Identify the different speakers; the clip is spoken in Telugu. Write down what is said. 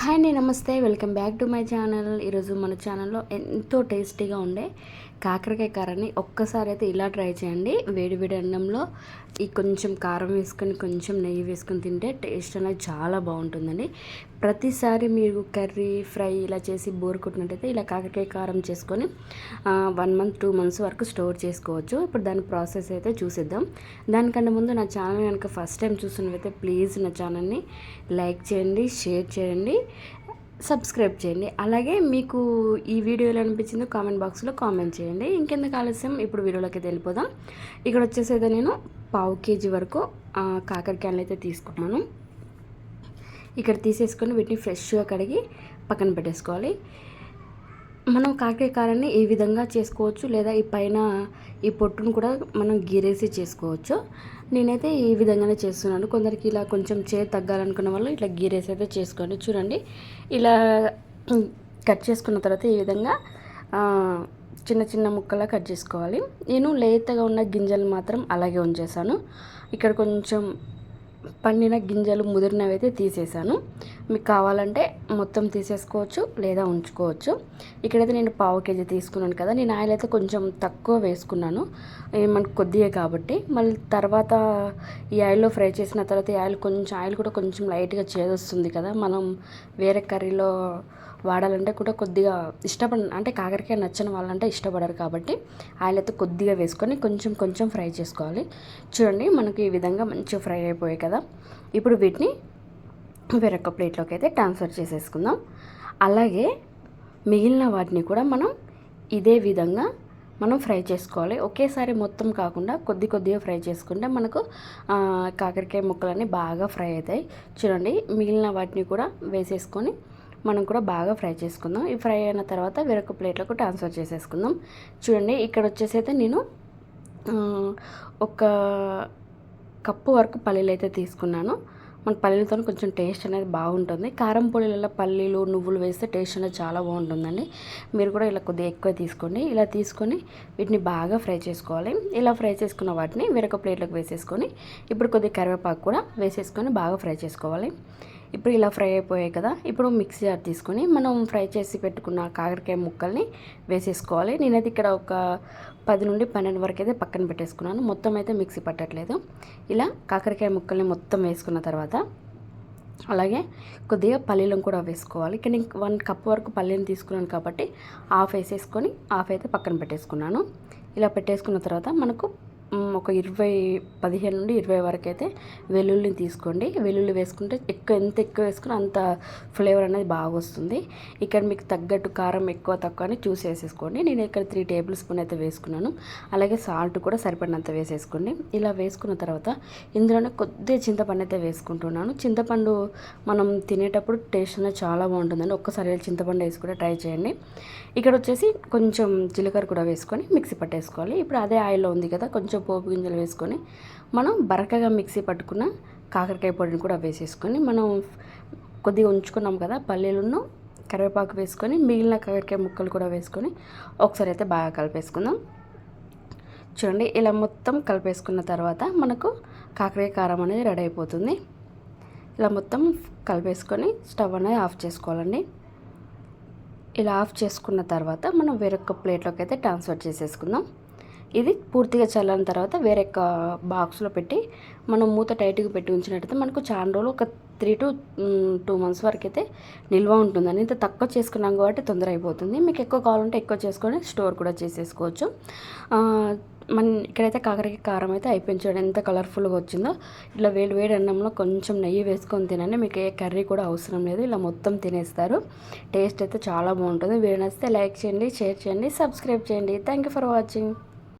Speaker 1: హాయ్ అండి నమస్తే. Welcome back to my channel. ఈరోజు మన ఛానల్లో ఎంతో టేస్టీగా ఉండే కాకరకాయ కారాన్ని ఒక్కసారి అయితే ఇలా ట్రై చేయండి. వేడివేడి అన్నంలో ఈ కొంచెం కారం వేసుకొని కొంచెం నెయ్యి వేసుకొని తింటే టేస్ట్ అనేది చాలా బాగుంటుందండి. ప్రతిసారి మీరు కర్రీ ఫ్రై ఇలా చేసి బోర్ కొట్టినట్టయితే ఇలా కాకరకాయ కారం చేసుకొని వన్ మంత్ టూ మంత్స్ వరకు స్టోర్ చేసుకోవచ్చు. ఇప్పుడు దాని ప్రాసెస్ అయితే చూసిద్దాం. దానికంటే ముందు నా ఛానల్ కనుక ఫస్ట్ టైం చూస్తున్నవైతే ప్లీజ్ నా ఛానల్ని లైక్ చేయండి షేర్ చేయండి. సబ్స్క్రైబ్ చేయండి. అలాగే మీకు ఈ వీడియోలో అనిపించిందో కామెంట్ బాక్స్లో కామెంట్ చేయండి. ఇంకెందుకు ఆలస్యం? ఇప్పుడు వీడియోలోకి వెళ్ళిపోదాం. ఇక్కడ వచ్చేసేది నేను పావు కేజీ వరకు కాకరకాయలు అయితే తీసుకున్నాను. ఇక్కడ తీసేసుకొని వీటిని ఫ్రెష్గా కడిగి పక్కన పెట్టేసుకోవాలి. మనం కాకరకాయ కారాన్ని ఈ విధంగా చేసుకోవచ్చు లేదా ఈ పైన ఈ పొట్టును కూడా మనం గీరేసి చేసుకోవచ్చు. నేనైతే ఈ విధంగానే చేస్తున్నాను. కొందరికి ఇలా కొంచెం చే తగ్గాలనుకున్న వాళ్ళు ఇట్లా గీరేసి అయితే చేసుకోండి. చూడండి. ఇలా కట్ చేసుకున్న తర్వాత ఈ విధంగా చిన్న చిన్న ముక్కలా కట్ చేసుకోవాలి. నేను లేతగా ఉన్న గింజలు మాత్రం అలాగే ఉంచేసాను ఇక్కడ కొంచెం పండిన గింజలు ముదిరినవి అయితే తీసేసాను మీకు కావాలంటే మొత్తం తీసేసుకోవచ్చు లేదా ఉంచుకోవచ్చు. ఇక్కడైతే నేను పావు కేజీ తీసుకున్నాను కదా నేను ఆయిల్ అయితే కొంచెం తక్కువ వేసుకున్నాను. మనకు కొద్దిగా కాబట్టి. మళ్ళీ తర్వాత ఈ ఆయిల్లో ఫ్రై చేసిన తర్వాత ఈ ఆయిల్ కొంచెం ఆయిల్ కూడా కొంచెం లైట్గా చేదొస్తుంది కదా. మనం వేరే కర్రీలో వాడాలంటే కూడా కొద్దిగా ఇష్టపడ అంటే కాకరకాయ నచ్చని వాళ్ళంటే ఇష్టపడరు కాబట్టి ఆయిల్ అయితే కొద్దిగా వేసుకొని కొంచెం కొంచెం ఫ్రై చేసుకోవాలి. చూడండి మనకి ఈ విధంగా మంచిగా ఫ్రై అయిపోయాయి కదా. ఇప్పుడు వీటిని వేరొక ప్లేట్లోకి అయితే ట్రాన్స్ఫర్ చేసేసుకుందాం. అలాగే మిగిలిన వాటిని కూడా మనం ఇదే విధంగా మనం ఫ్రై చేసుకోవాలి. ఒకేసారి మొత్తం కాకుండా కొద్ది కొద్దిగా ఫ్రై చేసుకుంటే మనకు కాకరకాయ ముక్కలన్నీ బాగా ఫ్రై అవుతాయి. చూడండి మిగిలిన వాటిని కూడా వేసేసుకొని మనం కూడా బాగా ఫ్రై చేసుకుందాం. ఈ ఫ్రై అయిన తర్వాత వేరొక ప్లేట్లకు ట్రాన్స్ఫర్ చేసేసుకుందాం. చూడండి ఇక్కడ వచ్చేసి అయితే నేను ఒక కప్పు వరకు పల్లీలు అయితే తీసుకున్నాను. మన పల్లీలతో కొంచెం టేస్ట్ అనేది బాగుంటుంది. కారం పొడిలలో పల్లీలు నువ్వులు వేస్తే టేస్ట్ అనేది చాలా బాగుంటుందండి. మీరు కూడా ఇలా కొద్దిగా ఎక్కువ తీసుకోండి. ఇలా తీసుకొని వీటిని బాగా ఫ్రై చేసుకోవాలి. ఇలా ఫ్రై చేసుకున్న వాటిని వేరొక ప్లేట్లోకి వేసేసుకొని ఇప్పుడు కొద్దిగా కరివేపాకు కూడా వేసేసుకొని బాగా ఫ్రై చేసుకోవాలి. ఇప్పుడు ఇలా ఫ్రై అయిపోయాయి కదా ఇప్పుడు మిక్సీ జార్ తీసుకొని మనం ఫ్రై చేసి పెట్టుకున్న కాకరకాయ ముక్కల్ని వేసేసుకోవాలి. నేనైతే ఇక్కడ ఒక పది నుండి పన్నెండు వరకు అయితే పక్కన పెట్టేసుకున్నాను. మొత్తం అయితే మిక్సీ పట్టట్లేదు. ఇలా కాకరకాయ ముక్కల్ని మొత్తం వేసుకున్న తర్వాత అలాగే కొద్దిగా పల్లీలను కూడా వేసుకోవాలి. ఇక్కడ నేను వన్ కప్ వరకు పల్లీని తీసుకున్నాను కాబట్టి హాఫ్ వేసేసుకొని హాఫ్ అయితే పక్కన పెట్టేసుకున్నాను. ఇలా పెట్టేసుకున్న తర్వాత మనకు ఒక ఇరవై పదిహేను నుండి ఇరవై వరకు అయితే వెల్లుల్లిని తీసుకోండి. వెల్లుల్లి వేసుకుంటే ఎక్కువ ఎంత ఎక్కువ వేసుకుని అంత ఫ్లేవర్ అనేది బాగా వస్తుంది. ఇక్కడ మీకు తగ్గట్టు కారం ఎక్కువ తక్కువ అని చూసి వేసేసుకోండి. నేను ఇక్కడ త్రీ టేబుల్ స్పూన్ అయితే వేసుకున్నాను. అలాగే సాల్ట్ కూడా సరిపడినంత వేసేసుకోండి. ఇలా వేసుకున్న తర్వాత ఇందులోనే కొద్దిగా చింతపండు అయితే వేసుకుంటున్నాను. చింతపండు మనం తినేటప్పుడు టేస్ట్ అనేది చాలా బాగుంటుందండి. ఒక్కసారి చింతపండు వేసి కూడా ట్రై చేయండి. ఇక్కడ వచ్చేసి కొంచెం జీలకర్ర కూడా వేసుకొని మిక్సీ పట్టేసుకోవాలి. ఇప్పుడు అదే ఆయిల్లో ఉంది కదా కొంచెం కొంచెం పోపు గింజలు వేసుకొని మనం బరకగా మిక్సీ పట్టుకున్న కాకరకాయ పొడిని కూడా వేసేసుకొని మనం కొద్దిగా ఉంచుకున్నాం కదా పల్లీలను కరివేపాకు వేసుకొని మిగిలిన కాకరకాయ ముక్కలు కూడా వేసుకొని ఒకసారి అయితే బాగా కలిపేసుకుందాం. చూడండి ఇలా మొత్తం కలిపేసుకున్న తర్వాత మనకు కాకరకాయ కారం అనేది రెడీ అయిపోతుంది. ఇలా మొత్తం కలిపేసుకొని స్టవ్ అనేది ఆఫ్ చేసుకోవాలండి. ఇలా ఆఫ్ చేసుకున్న తర్వాత మనం వేరొక ప్లేట్లోకి అయితే ట్రాన్స్ఫర్ చేసేసుకుందాం. ఇది పూర్తిగా చల్లని తర్వాత వేరే బాక్స్లో పెట్టి మనం మూత టైట్గా పెట్టి ఉంచినట్టయితే మనకు చాలా రోజులు ఒక త్రీ టు టూ మంత్స్ వరకు అయితే నిల్వ ఉంటుందని ఇంత తక్కువ చేసుకున్నాం కాబట్టి తొందర అయిపోతుంది. మీకు ఎక్కువ కావాలంటే ఎక్కువ చేసుకొని స్టోర్ కూడా చేసేసుకోవచ్చు. మన ఇక్కడైతే కాకరకాయ కారం అయితే అయిపోయింది చూడండి. ఎంత కలర్ఫుల్గా వచ్చిందో. ఇట్లా వేడి వేడి అన్నంలో కొంచెం నెయ్యి వేసుకొని తినండి. మీకు ఏ కర్రీ కూడా అవసరం లేదు. ఇలా మొత్తం తినేస్తారు. టేస్ట్ అయితే చాలా బాగుంటుంది. వీడియో నచ్చితే లైక్ చేయండి షేర్ చేయండి సబ్స్క్రైబ్ చేయండి. Thank you for watching.